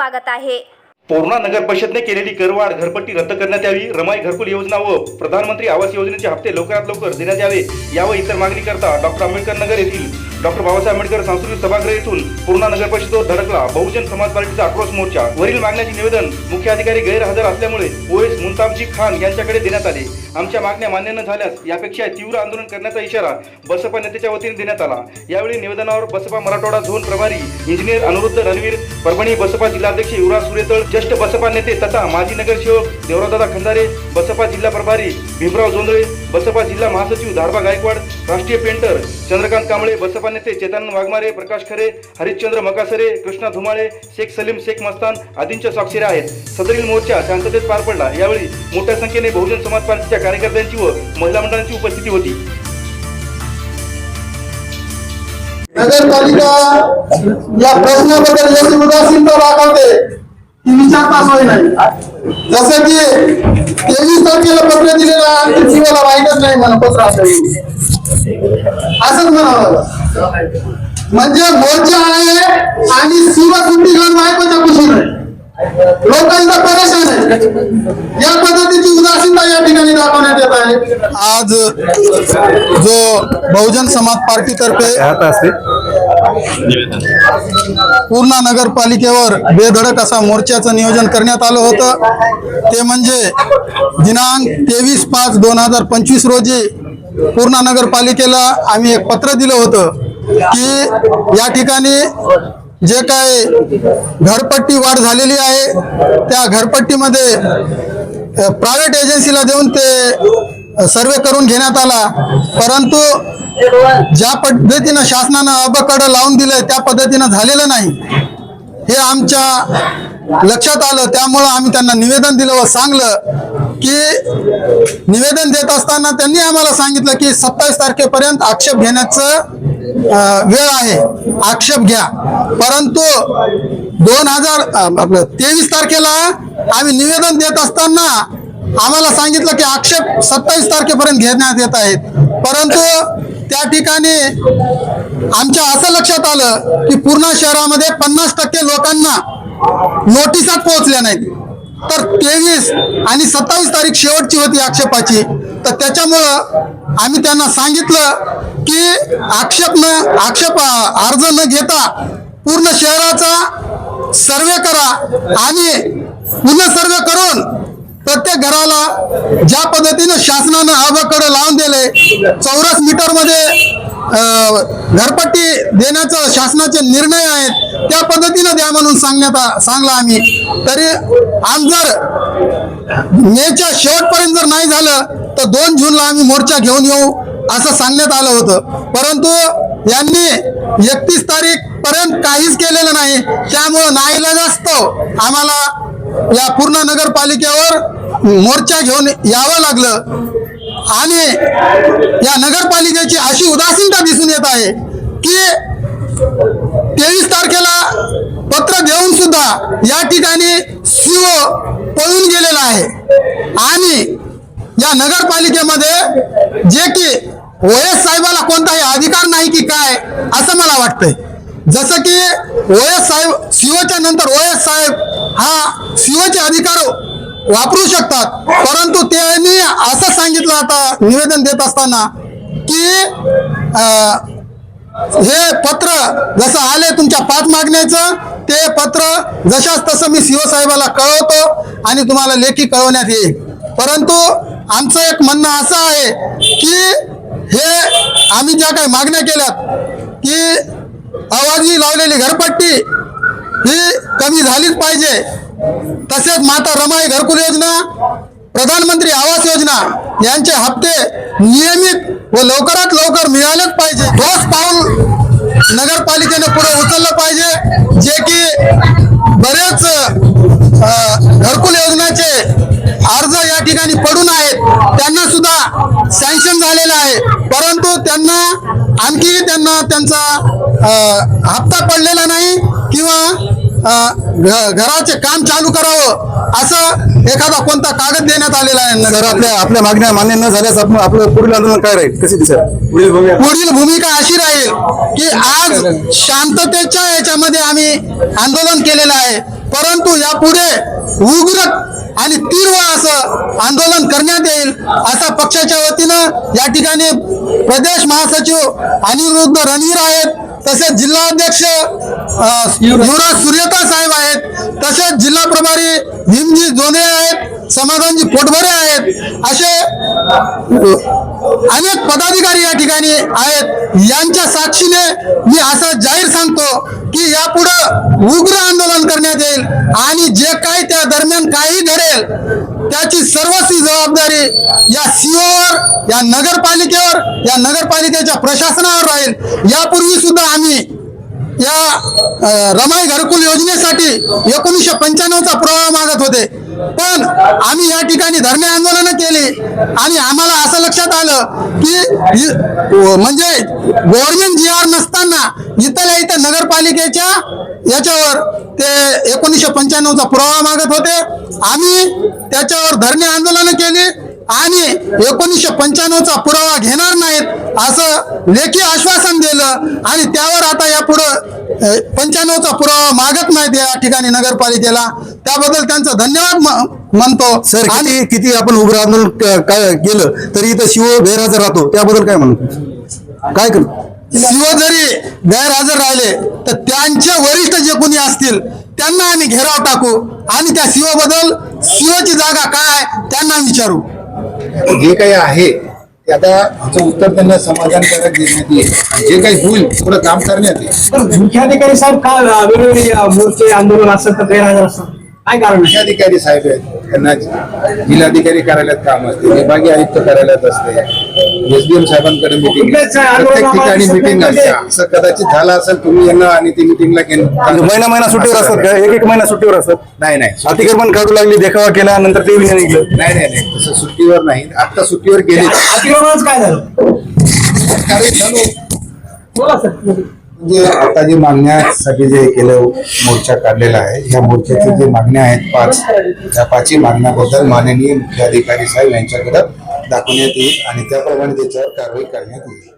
स्वागत आहे. पूर्णा नगर परिषदने केलेली करवाढ घरपट्टी रद्द करण्यात यावी रमाई घरकुल योजना व प्रधानमंत्री आवास योजनेचे हप्ते लवकरात लवकर देण्यात यावे यावर इतर मागणी करता डॉक्टर आंबेडकर नगर येथील डॉक्टर बाबासाहेब आंबेडकर सांस्कृतिक सभागृह येथून पूर्णा नगर परिषदेवर धडकला बहुजन समाज पार्टीचा आक्रोश मोर्चा. वरील मागण्याचे निवेदन मुख्य अधिकारी गैरहजर असल्यामुळे ओएस मुंताबजी खान यांच्याकडे देण्यात आले. आमच्या मागण्या मान्य न झाल्यास यापेक्षा तीव्र आंदोलन करण्याचा इशारा बसपा नेत्याच्या वतीने देण्यात आला. यावेळी निवेदनावर बसपा मराठवाडा झोन प्रभारी इंजिनियर अनिरुद्ध रणवीर परभणी बसपा जिल्हाध्यक्ष युवराज सुरेतळ ज्येष्ठ बसपा नेते तथा माजी नगरसेवक देवरादादा खंदारे बसपा जिल्हा प्रभारी भीमराव जोंधळे बसपा जिल्हा महासचिव धारबा गायकवाड राष्ट्रीय पेंटर चंद्रकांत कांबळे बसपा नेते चेतानंद वाघमारे प्रकाश खरे हरिश्चंद्र मकासरे कृष्णा धुमाळे शेख सलीम शेख मस्तान आदींच्या स्वाक्षऱ्या आहेत. सदरील मोर्चा शांततेत पार पडला. यावेळी मोठ्या संख्येने बहुजन समाज पार्टीच्या कार्यकर्त्यांची व महिला मंडळांची उपस्थिती होती. नगरपालिका या प्रश्नाबद्दल उदासीनता दाखवते. ती विचार पास होई नाही. जसं की तेवीस तारखेला पत्र दिलेलं आहे आणखी जीवाला माहीतच नाही म्हणा पत्र असंच म्हणावं म्हणजे मोर्चा आहे आणि शिव सुट्टी घेऊन बायकोच्या नाही लोकांना परेशान आहे. या पद्धतीची उदासीनता या ठिकाणी दाखवण्यात येत आहे. आज जो बहुजन समाज पार्टीतर्फे पूर्णा नगरपालिकेवर बेधडक असा मोर्चाचं नियोजन करण्यात आलं होतं. ते म्हणजे दिनांक तेवीस पाच दोन हजार पंचवीस रोजी पूर्णा नगरपालिकेला आम्ही एक पत्र दिलं होतं की या ठिकाणी जे काय घरपट्टी वाढ झालेली आहे त्या घरपट्टीमध्ये प्रायव्हेट एजन्सीला देऊन ते सर्वे करून घेण्यात आला. परंतु ज्या पद्धतीनं शासनानं अबकड लावून दिलंय त्या पद्धतीनं झालेलं नाही. हे आमच्या लक्षात आलं. त्यामुळं आम्ही त्यांना निवेदन दिलं व सांगलं की निवेदन देत असताना त्यांनी आम्हाला सांगितलं की सत्तावीस तारखेपर्यंत आक्षेप घेण्याचं वेळ आहे. आक्षेप घ्या. परंतु दोन हजार आपलं तेवीस तारखेला आम्ही निवेदन देत असताना आम्हाला सांगितलं की आक्षेप सत्तावीस तारखेपर्यंत घेण्यात येत आहेत. परंतु त्या ठिकाणी आमच्या असं लक्षात आलं की पूर्ण शहरामध्ये पन्नास टक्के लोकांना नोटिसात पोहोचल्या नाहीत. तर तेवीस आणि सत्तावीस तारीख शेवटची होती आक्षेपाची. तर त्याच्यामुळं आम्ही त्यांना सांगितलं की आक्षेप न आक्षेप अर्ज न घेता पूर्ण शहराचा सर्वे करा आणि पुन्हा सर्वे करून प्रत्येक घराला ज्या पद्धतीनं शासनानं आबाकडे लावून दिले चौरस मीटरमध्ये घरपट्टी देण्याचा शासनाचे निर्णय आहेत त्या पद्धतीनं द्या म्हणून सांगण्यात सांगला आम्ही. तरी आज जर मेच्या शेवटपर्यंत जर नाही झालं तर दोन जूनला आम्ही मोर्चा घेऊन येऊ. असं सांगण्यात आलं होतं. परंतु यांनी एकतीस तारीख पर्यंत काहीच केलेलं नाही. त्यामुळं नाईला जास्त आम्हाला या पूर्ण नगरपालिकेवर मोर्चा घेऊन यावं लागलं. आणि या नगरपालिकेची अशी उदासीनता दिसून येत आहे की तेवीस तारखेला पत्र देऊन सुद्धा या ठिकाणी सीओ पळून गेलेला आहे. आणि या नगरपालिकेमध्ये जे की ओएस साहेबाला कोणताही अधिकार नाही की काय असं मला वाटतंय. जसं की ओएस साहेब सीओच्या नंतर ओएस साहेब हा सीओचे अधिकार वापरू शकतात. परंतु त्यांनी असं सांगितलं आता निवेदन देत असताना की हे पत्र जसं आले तुमच्या पाच मागण्याचं ते पत्र जशाच तसं मी सीओ साहेबाला कळवतो आणि तुम्हाला लेखी कळवण्यात येईल. परंतु आमचं एक म्हणणं असं आहे की हे आम्ही ज्या काही मागण्या केल्यात की आवाजी लावलेली घरपट्टी ही कमी झालीच पाहिजे. तसेच माता रमाई घरकुल योजना प्रधानमंत्री आवास योजना यांचे हप्ते नियमित व लवकरात लवकर मिळालेच पाहिजे. ठोस पाऊल नगरपालिकेने पुढे उचललं पाहिजे जे की बरेच त्यांचा हप्ता पडलेला नाही किंवा घराचे काम चालू करावं असं एखादा कोणता कागद देण्यात आलेला आहे? नगर आपल्या आपल्या मागण्या मान्य न झाल्यास आपण आपलं पुढील आंदोलन काय राहील? कसे दिसेल? पुढील भूमिका पुढील भूमिका अशी राहील की आज शांततेच्या याच्यामध्ये आम्ही आंदोलन केलेलं आहे. परंतु यापुढे उग्र आणि तीव्र असं आंदोलन करण्यात येईल असा पक्षाच्या वतीनं या ठिकाणी प्रदेश महासचिव अनिरुद्ध रणवीर आहेत तसेच जिल्हाध्यक्ष अध्यक्ष युवराज सूर्यकर साहेब आहेत तसेच जिल्हा प्रभारी भीमजी जोने आहेत समाधानजी पोटभरे आहेत असे अनेक पदाधिकारी या ठिकाणी आहेत. यांच्या साक्षीने मी असं जाहीर सांगतो की यापुढं उग्र आंदोलन करण्यात येईल आणि जे काही त्या दरम्यान असेल त्याची सर्वस्वी जबाबदारी या सीओवर या नगरपालिकेवर या नगरपालिकेच्या प्रशासनावर राहील. यापूर्वी सुद्धा आम्ही या रमाई घरकुल योजनेसाठी एकोणीसशे पंच्याण्णवचा प्रवाह मागत होते. पण ठिकाणी धरणे आंदोलनं केले. आणि आम्हाला असं लक्षात आलं की म्हणजे गव्हर्नमेंट जी आर नसताना इथल्या इथं नगरपालिकेच्या याच्यावर ते एकोणीसशे पंच्याण्णवचा पुरावा मागत होते. आम्ही त्याच्यावर धरणे आंदोलनं केली. आणि एकोणीसशे पंच्याण्णवचा पुरावा घेणार नाहीत असं लेखी आश्वासन दिलं. आणि त्यावर आता यापुढं पंच्याण्णवचा पुरावा मागत नाहीत या ठिकाणी नगरपालिकेला. त्याबद्दल त्यांचं धन्यवाद म्हणतो. सर आणि किती आपण उग्र आंदोलन काय केलं तरी इथं शिव गैरहजर राहतो. त्याबद्दल काय म्हणतो काय कर? शिव जरी गैरहजर राहिले तर त्यांचे वरिष्ठ जे कोणी असतील त्यांना आम्ही घेराव टाकू. आणि त्या शिवबद्दल शिवची जागा काय त्यांना विचारू. जे काही आहे ते आता आमचं उत्तर त्यांना समाधानकारक देण्यात येईल. जे काही होईल थोडं काम करण्यात येईल. तर मुख्याधिकारी साहेब का वेगवेगळे मोर्चे आंदोलन असतात तर गैरहजर असतात? काय कारण? मुख्याधिकारी साहेब आहेत. त्यांना जिल्हाधिकारी कार्यालयात काम असते विभागीय आयुक्त कार्यालयात असते. एसडीएम साहेबांकडे मिटिंग प्रत्येक ठिकाणी मिटिंग असते. असं कदाचित झालं असेल तुम्ही यांना आणि ती मिटिंगला महिना महिना सुट्टीवर असतात का? एक एक महिना सुट्टीवर असतात? नाही नाही. अतिक्रमण काढू लागली देखावा केला नंतर ते निघलं. नाही नाही नाही. तसं सुट्टीवर नाही. आता सुट्टीवर गेले. अतिक्रमणच काय झालं बोला सर. म्हणजे आता जे मागण्यासाठी जे केलं मोर्चा काढलेला आहे ह्या मोर्चाचे जे मागण्या आहेत पाच त्या पाचही मागण्याबद्दल माननीय मुख्याधिकारी साहेब यांच्याकडे दाखवण्यात येईल आणि त्याप्रमाणे त्याच्यावर कारवाई करण्यात येईल.